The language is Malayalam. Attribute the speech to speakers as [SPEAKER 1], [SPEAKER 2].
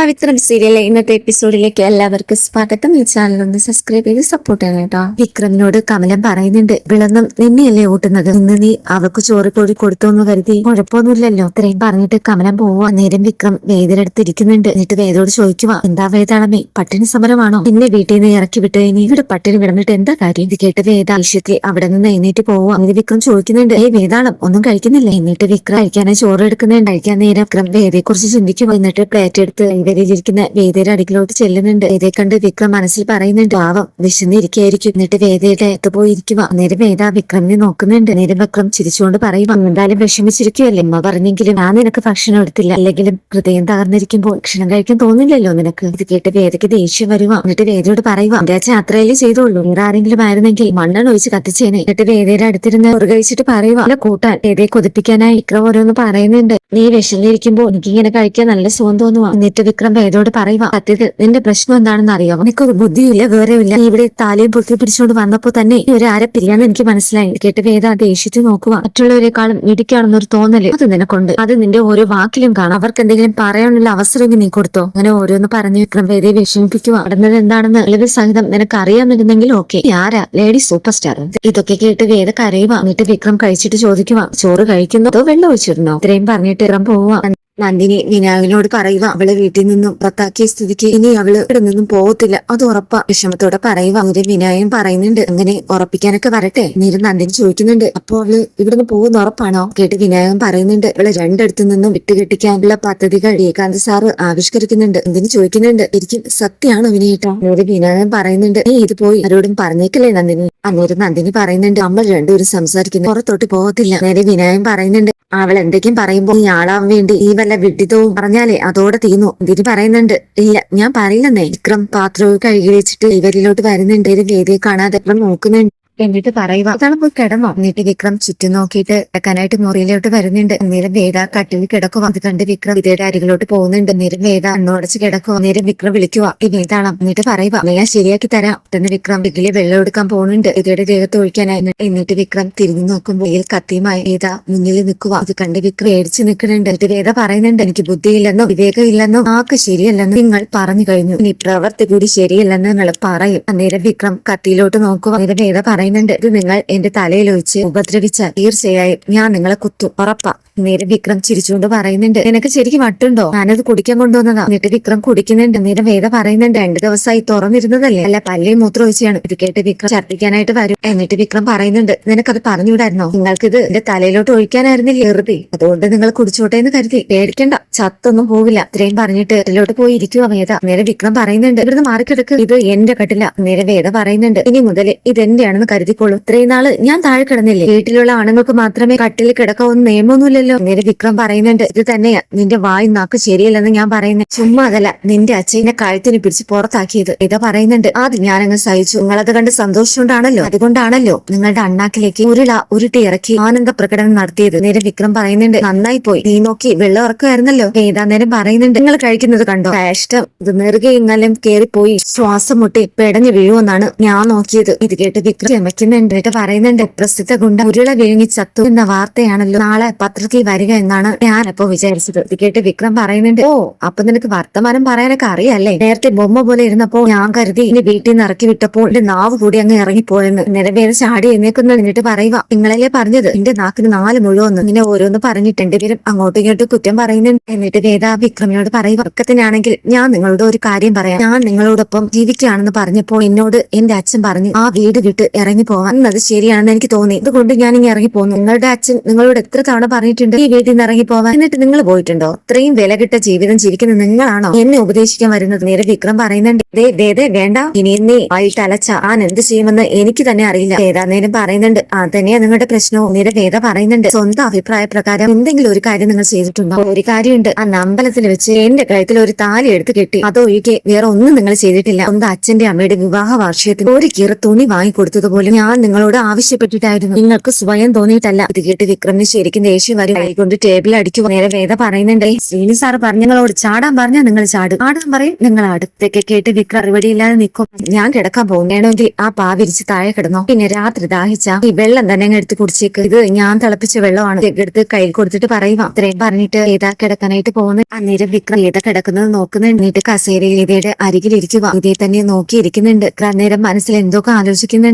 [SPEAKER 1] പവിത്രം സീരിയലിലെ ഇന്നത്തെ എപ്പിസോഡിലേക്ക് എല്ലാവർക്കും സ്വാഗതം. ഈ ചാനൽ ഒന്ന് സബ്സ്ക്രൈബ് ചെയ്ത് സപ്പോർട്ട് ചെയ്യണം കേട്ടോ. വിക്രമിനോട് കമലം പറയുന്നുണ്ട് വിളന്നും നിന്നെയല്ലേ ഓട്ടുന്നത് ഇന്ന് നീ അവക്ക് ചോറ് കോഴി കൊടുത്തോന്ന് കരുതി. കുഴപ്പമൊന്നുമില്ലല്ലോ. ഇത്രയും പറഞ്ഞിട്ട് കമലം പോവാ നേരം വിക്രം വേദിലെടുത്തിരിക്കുന്നുണ്ട് എന്നിട്ട് വേദോട് ചോദിക്കുക എന്താ വേദാണമേ പട്ടിണി സമരമാണോ? നിന്നെ വീട്ടിൽ നിന്ന് ഇറക്കി വിട്ട് ഇനി ഇവിടെ പട്ടിണി വിടന്നിട്ട് എന്താ കാര്യം? ഇത് കേട്ട് വേദ ഐശ്വര്യത്തിൽ അവിടെ നിന്ന് എഴുന്നേറ്റ് പോവാ അങ്ങനെ വിക്രം ചോദിക്കുന്നുണ്ട് ഏ വേദാളം ഒന്നും കഴിക്കുന്നില്ല? എന്നിട്ട് വിക്രം കഴിക്കാനായി ചോറ് എടുക്കുന്നുണ്ട്. കഴിക്കാൻ നേരം വിക്രം വേദയെ കുറിച്ച് ചിന്തിക്കുമ്പോൾ എന്നിട്ട് പ്ലേറ്റ് എടുത്ത് വേദയിലിരിക്കുന്ന വേദയുടെ അടുക്കിലോട്ട് ചെല്ലുന്നുണ്ട്. വേദയെ കണ്ട് വിക്രം മനസ്സിൽ പറയുന്നുണ്ട് പാവം വിശന്നിരിക്കായിരിക്കും എന്നിട്ട് വേദയുടെ എത്തുപോയിരിക്കുക നേരം വേദ വിക്രമിനെ നോക്കുന്നുണ്ട്. നേരം വിക്രം ചിരിച്ചുകൊണ്ട് പറയും എന്തായാലും വിഷമിച്ചിരിക്കുവല്ലേ അമ്മ പറഞ്ഞെങ്കിലും ഞാൻ നിനക്ക് ഭക്ഷണം എടുത്തില്ല. അല്ലെങ്കിലും ഹൃദയം തകർന്നിരിക്കുമ്പോൾ ഭക്ഷണം കഴിക്കാൻ തോന്നില്ലല്ലോ നിനക്ക്. ഇത് കേട്ട് വേദയ്ക്ക് ദേഷ്യം വരുക എന്നിട്ട് വേദയോട് പറയുക എന്റെ അച്ഛൻ അത്രയല്ലേ ചെയ്തോളൂ വേറെ ആരെങ്കിലും ആയിരുന്നെങ്കിൽ മണ്ണെണ്ണ ഒഴിച്ച് കത്തിച്ചേനെ. എന്നിട്ട് വേദയുടെ അടുത്തിരുന്ന് കഴിച്ചിട്ട് പറയുക അല്ല കൂട്ടാൻ വേദയെ കൊതിപ്പിക്കാനായി വിക്രം ഓരോന്ന് പറയുന്നുണ്ട്. നീ വിശന്നിരിക്കുമ്പോൾ എനിക്കിങ്ങനെ കഴിക്കാൻ നല്ല സുഖം തോന്നുക എന്നിട്ട് വിക്രം വേദോട് പറയുക സത്യത്തിൽ നിന്റെ പ്രശ്നം എന്താണെന്ന് അറിയാമോ എനിക്കൊരു ബുദ്ധിയില്ല വേറെയില്ല ഇവിടെ താലയും പൊത്തി പിടിച്ചുകൊണ്ട് വന്നപ്പോ തന്നെ ഈ ഒരു ആരെ പിരിയാന്ന് എനിക്ക് മനസ്സിലായി. കേട്ട് വേദ ദേഷ്യത്തിൽ നോക്കുക മറ്റുള്ളവരെക്കാളും ഇടിക്കാണെന്നൊരു തോന്നൽ അത് നിനക്കുണ്ട്. അത് നിന്റെ ഓരോ വാക്കിലും കാണാം. അവർക്ക് എന്തെങ്കിലും പറയാനുള്ള അവസരം നീ കൊടുത്തോ? അങ്ങനെ ഓരോന്ന് പറഞ്ഞ് വിക്രം വേദയെ വിഷമിപ്പിക്കുക നടന്നത് എന്താണെന്ന് നിലവിൽ സഹിതം നിനക്ക് അറിയാമെന്നുണ്ടെങ്കിൽ ഓക്കെ ആരാ? Lady super star. ഇതൊക്കെ കേട്ട് വേദ കരയുക എന്നിട്ട് വിക്രം കഴിച്ചിട്ട് ചോദിക്കുക ചോറ് കഴിക്കുന്നു? കഴിക്കുന്നതോ വെള്ളം ഒഴിച്ചിരുന്നോ? ഇത്രയും പറഞ്ഞിട്ട് ഇറം പോവുക നന്ദിനി നിനാവിനോട് പറയുക അവളെ വീട്ടിൽ നിന്നും പുറത്താക്കിയ സ്ഥിതിക്ക് ഇനി അവൾ ഇവിടെ നിന്നും പോകത്തില്ല അത് ഉറപ്പാ. വിഷമത്തോടെ പറയുക അങ്ങനെ വിനായം പറയുന്നുണ്ട്. അങ്ങനെ ഉറപ്പിക്കാനൊക്കെ വരട്ടെ. നീര് നന്ദിനി ചോദിക്കുന്നുണ്ട് അപ്പൊ അവൾ ഇവിടുന്ന് പോകുന്ന ഉറപ്പാണോ? കേട്ട് വിനായകൻ പറയുന്നുണ്ട് അവളെ രണ്ടിടത്തു നിന്നും വിട്ടുകെട്ടിക്കാനുള്ള പദ്ധതികൾ ഏകാന്ത് സാറ് ആവിഷ്കരിക്കുന്നുണ്ട്. എന്തിനു ചോദിക്കുന്നുണ്ട് ശരിക്കും സത്യമാണോ വിനയേട്ടാ? എന്നോട് വിനായകൻ പറയുന്നുണ്ട് നീ ഇത് പോയി ആരോടും പറഞ്ഞേക്കല്ലേ നന്ദിനി? അന്നേരം നന്ദിനി പറയുന്നുണ്ട് നമ്മൾ രണ്ടുപേരും സംസാരിക്കുന്നു പുറത്തോട്ട് പോകത്തില്ല നേരെ വിനായകൻ പറയുന്നുണ്ട് അവൾ എന്തൊക്കെയും പറയുമ്പോ ഈ ആളാവാൻ വേണ്ടി ഈ വല്ല വിഡിതവും പറഞ്ഞാലേ അതോടെ തീന്നു ഇതിന് പറയുന്നുണ്ട്? ഇല്ല ഞാൻ പറയില്ലെന്നേ. വിക്രം പാത്രവും കഴുകി വെച്ചിട്ട് ഇവരിലോട്ട് വരുന്നുണ്ട്. വേദിയെ കാണാതെ. നോക്കുന്നുണ്ട്. എന്നിട്ട് പറയുക അതാണ് പോയി കിടന്നോ? എന്നിട്ട് വിക്രം ചുറ്റും നോക്കിയിട്ട് കിടക്കാനായിട്ട് മുറിയിലോട്ട് വരുന്നുണ്ട്. അന്നേരം വേദ കട്ടിൽ കിടക്കുക അത് കണ്ട് വിക്രം വിതയുടെ അരികിലോട്ട് പോകുന്നുണ്ട്. അന്നേരം വേദ അണ്ണോടച്ച് കിടക്കുക അന്നേരം വിക്രം വിളിക്കുക ഈ വേദാണ് എന്നിട്ട് പറയുക ഞാൻ ശരിയാക്കി തരാം. തന്നെ വിക്രം വിഗിലെ വെള്ളം എടുക്കാൻ പോകുന്നുണ്ട്. വിതയുടെ ദേഹത്ത് ഒഴിക്കാനായി എന്നിട്ട് വിക്രം തിരിഞ്ഞു നോക്കുമ്പോൾ വെയിൽ കത്തിയുമായി വേദ മുന്നിൽ നിൽക്കുക അത് കണ്ട് വിക്രം ഏടിച്ച് നിൽക്കുന്നുണ്ട്. എന്നിട്ട് വേദ പറയുന്നുണ്ട് എനിക്ക് ബുദ്ധിയില്ലെന്നോ വിവേകമില്ലെന്നോ ആക്ക് ശരിയല്ലെന്നോ നിങ്ങൾ പറഞ്ഞു കഴിഞ്ഞു. ഇനി പ്രവർത്തി കൂടി ശരിയല്ലെന്ന് നിങ്ങൾ പറയും. അന്നേരം വിക്രം കത്തിയിലോട്ട് നോക്കുക അന്നേരം വേദ പറയുന്നുണ്ട്. ഇത് നിങ്ങൾ എന്റെ തലയിൽ ഒഴിച്ച് ഉപദ്രവിച്ചാൽ തീർച്ചയായും ഞാൻ നിങ്ങളെ കുത്തു. ഉറപ്പാ. നേരെ വിക്രം ചിരിച്ചുകൊണ്ട് പറയുന്നുണ്ട് നിനക്ക് ശരിക്കും വട്ടുണ്ടോ? ഞാനത് കുടിക്കാൻ കൊണ്ടുവന്നതാ. എന്നിട്ട് വിക്രം കുടിക്കുന്നുണ്ട്. നേരെ വേദ പറയുന്നുണ്ട് രണ്ടു ദിവസമായി തുറന്നിരുന്നതല്ലേ? അല്ല പല്ലേ മൂത്രം ഒഴിച്ചാണ്. ഇത് കേട്ട് വിക്രം ഛർദ്ദിക്കാനായിട്ട് വരും. എന്നിട്ട് വിക്രം പറയുന്നുണ്ട് നിനക്കത് പറഞ്ഞുവിടായിരുന്നോ? നിങ്ങൾക്കിത് എന്റെ തലയിലോട്ട് ഒഴിക്കാനായിരുന്നില്ല വെറുതെ? അതുകൊണ്ട് നിങ്ങൾ കുടിച്ചോട്ടെ എന്ന് കരുതി. പേടിക്കണ്ട ചത്തൊന്നും പോവില്ല. ഇത്രയും പറഞ്ഞിട്ട് ഇതിലോട്ട് പോയി ഇരിക്കുക വേദ. നേരെ വിക്രം പറയുന്നുണ്ട് ഇവിടുന്ന് മാറിക്കിടക്ക്. ഇത് എന്റെ കട്ടില. നേരെ വേദ പറയുന്നുണ്ട് ഇനി മുതൽ ഇത് എന്റെയാണെന്ന് കരുതിക്കോളൂ. ഇത്രയും നാൾ ഞാൻ താഴെ കിടന്നില്ലേ? വീട്ടിലുള്ള ആണുങ്ങൾക്ക് മാത്രമേ കട്ടിൽ കിടക്കാവുന്ന നിയമമൊന്നുമില്ലല്ലോ. നേരെ വിക്രം പറയുന്നുണ്ട് ഇത് തന്നെയാ. നിന്റെ വായി നാക്ക് ശരിയല്ലെന്ന് ഞാൻ പറയുന്നത് ചുമ്മാ അതല്ല നിന്റെ അച്ഛനെ കഴുത്തിന് പിടിച്ച് പുറത്താക്കിയത്. ഇതാ പറയുന്നുണ്ട് അത് ഞാനങ്ങ് സഹിച്ചു. നിങ്ങളത് കണ്ട് സന്തോഷമുണ്ടാണല്ലോ അതുകൊണ്ടാണല്ലോ നിങ്ങളുടെ അണ്ണാക്കിലേക്ക് ഉരുള ഉരുട്ടി ഇറക്കി ആനന്ദ പ്രകടനം നടത്തിയത്. നേരെ വിക്രം പറയുന്നുണ്ട് നന്നായി പോയി. നീ നോക്കി വെള്ളം ഇറക്കുമായിരുന്നല്ലോ ഏതാ നേരം പറയുന്നുണ്ട് നിങ്ങൾ കഴിക്കുന്നത് കണ്ടോ? ഇഷ്ടം. ഇത് നെറുകെ ഇന്നലും കേറിപ്പോയി. ശ്വാസം മുട്ടി പെടഞ്ഞു വീഴുമെന്നാണ് ഞാൻ നോക്കിയത്. ഇത് കേട്ട് വിക്രം ചമയ്ക്കുന്നുണ്ട് പറയുന്നുണ്ട് പ്രസിദ്ധ ഗുണ്ട ഉരുള വിഴുങ്ങി ചത്തു എന്ന വാർത്തയാണല്ലോ. നാളെ പത്രത്തിൽ വരിക എന്നാണ് ഞാൻ അപ്പൊ വിചാരിച്ചത്. ഇത് കേട്ട് വിക്രം പറയുന്നുണ്ട് ഓ അപ്പൊ നിനക്ക് വർത്തമാനം പറയാനൊക്കെ അറിയാല്ലേ? നേരത്തെ ബൊമ്മ പോലെ ഇരുന്നപ്പോ ഞാൻ കരുതി ഇനി വീട്ടിൽ നിന്ന് ഇറക്കി വിട്ടപ്പോൾ എന്റെ നാവ് കൂടി അങ്ങ് ഇറങ്ങിപ്പോയെന്ന്. നിലവേദ ചാടി എന്നേക്കൊന്ന് എന്നിട്ട് പറയുക നിങ്ങളല്ലേ പറഞ്ഞത്? എന്റെ നാക്കിന് നാല് മുഴുവൻ ഇങ്ങനെ ഓരോന്ന് പറഞ്ഞിട്ട് പേരും അങ്ങോട്ടും ഇങ്ങോട്ടും കുറ്റം പറയുന്നുണ്ട്. എന്നിട്ട് വേദ വിക്രമിനോട് പറയുക വർക്കത്തിനാണെങ്കിൽ ഞാൻ നിങ്ങളോട് ഒരു കാര്യം പറയാം. ഞാൻ നിങ്ങളോടൊപ്പം ജീവിക്കുകയാണെന്ന് പറഞ്ഞപ്പോൾ എന്നോട് എന്റെ അച്ഛൻ പറഞ്ഞു ആ വീട് വിട്ട് ഇറങ്ങി പോവാൻ അത് ശരിയാണെന്ന് എനിക്ക് തോന്നി. അതുകൊണ്ട് ഞാൻ ഇങ്ങനെ ഇറങ്ങി പോകുന്നു നിങ്ങളുടെ അച്ഛൻ നിങ്ങളോട് എത്ര തവണ പറഞ്ഞിട്ടുണ്ട്? ഈ വീട്ടിൽ നിന്ന് പോവാൻ എന്നിട്ട് നിങ്ങൾ പോയിട്ടുണ്ടോ? ഇത്രയും വില കിട്ട ജീവിതം ജീവിക്കുന്ന നിങ്ങളാണോ? എന്നെ ഉപദേശിക്കാൻ വരുന്നത് നേരെ വിക്രം പറയുന്നുണ്ട്. ദേ ദേ വേണ്ട. ഇനി നീ ആയിട്ട് അലച്ച ആൻ എന്ത് ചെയ്യുമെന്ന് എനിക്ക് തന്നെ അറിയില്ല. വേദാന്നേരം പറയുന്നുണ്ട്. ആ തന്നെയാ നിങ്ങളുടെ പ്രശ്നവും. നേരെ വേദ പറയുന്നുണ്ട്. സ്വന്തം അഭിപ്രായ പ്രകാരം എന്തെങ്കിലും ഒരു കാര്യം നിങ്ങൾ ചെയ്തിട്ടുണ്ടോ? ഒരു കാര്യമുണ്ട്. ആ അമ്പലത്തിൽ വെച്ച് എന്റെ കഴുത്തിൽ ഒരു താലി എടുത്ത് കെട്ടി. അതൊഴികെ വേറെ ഒന്നും നിങ്ങൾ ചെയ്തിട്ടില്ല. സ്വന്തം അച്ഛന്റെ അമ്മയുടെ വിവാഹ വാർഷികത്തിൽ ഒരു കീറ തുണി വാങ്ങിക്കൊടുത്തതുപോലെ ഞാൻ നിങ്ങളോട് ആവശ്യപ്പെട്ടിട്ടായിരുന്നു. നിങ്ങൾക്ക് സ്വയം തോന്നിയിട്ടല്ല. ഇത് കേട്ട് വിക്രമിന് ശരിക്കും ദേഷ്യം വരും. ഒരു കൈ കൊണ്ട് ടേബിൾ അടിക്കുക നേരെ വേദ പറയുന്നുണ്ടേ ശ്രീനി സാറ് പറഞ്ഞു നിങ്ങളോട് ചാടാൻ പറഞ്ഞാൽ നിങ്ങൾ ചാടും. ആടാൻ പറയും നിങ്ങൾ അടുത്തേക്ക് കേട്ട് വിക്ര അറിവടിയില്ലാതെ നിൽക്കും. ഞാൻ കിടക്കാൻ പോകുന്നേണമെങ്കിൽ ആ പാ വിരിച്ച് താഴെ കിടന്നോ. പിന്നെ രാത്രി ദാഹിച്ച ഈ വെള്ളം തന്നെ എടുത്ത് കുടിച്ചേക്ക്. ഇത് ഞാൻ തിളപ്പിച്ച വെള്ളമാണ്. എടുത്ത് കയ്യിൽ കൊടുത്തിട്ട് പറയുക ഇത്രയും പറഞ്ഞിട്ട് ഏതാ കിടക്കാനായിട്ട് പോകുന്നത്? അന്നേരം വിക്ര ഏതാ കിടക്കുന്നത് നോക്കുന്നുണ്ട്. എന്നിട്ട് കസേരയിൽ ഇതയുടെ അരികിലിരിക്കുക ഇതേ തന്നെ നോക്കിയിരിക്കുന്നുണ്ട്. അന്നേരം മനസ്സിൽ എന്തൊക്കെ ആലോചിക്കുന്നുണ്ട്.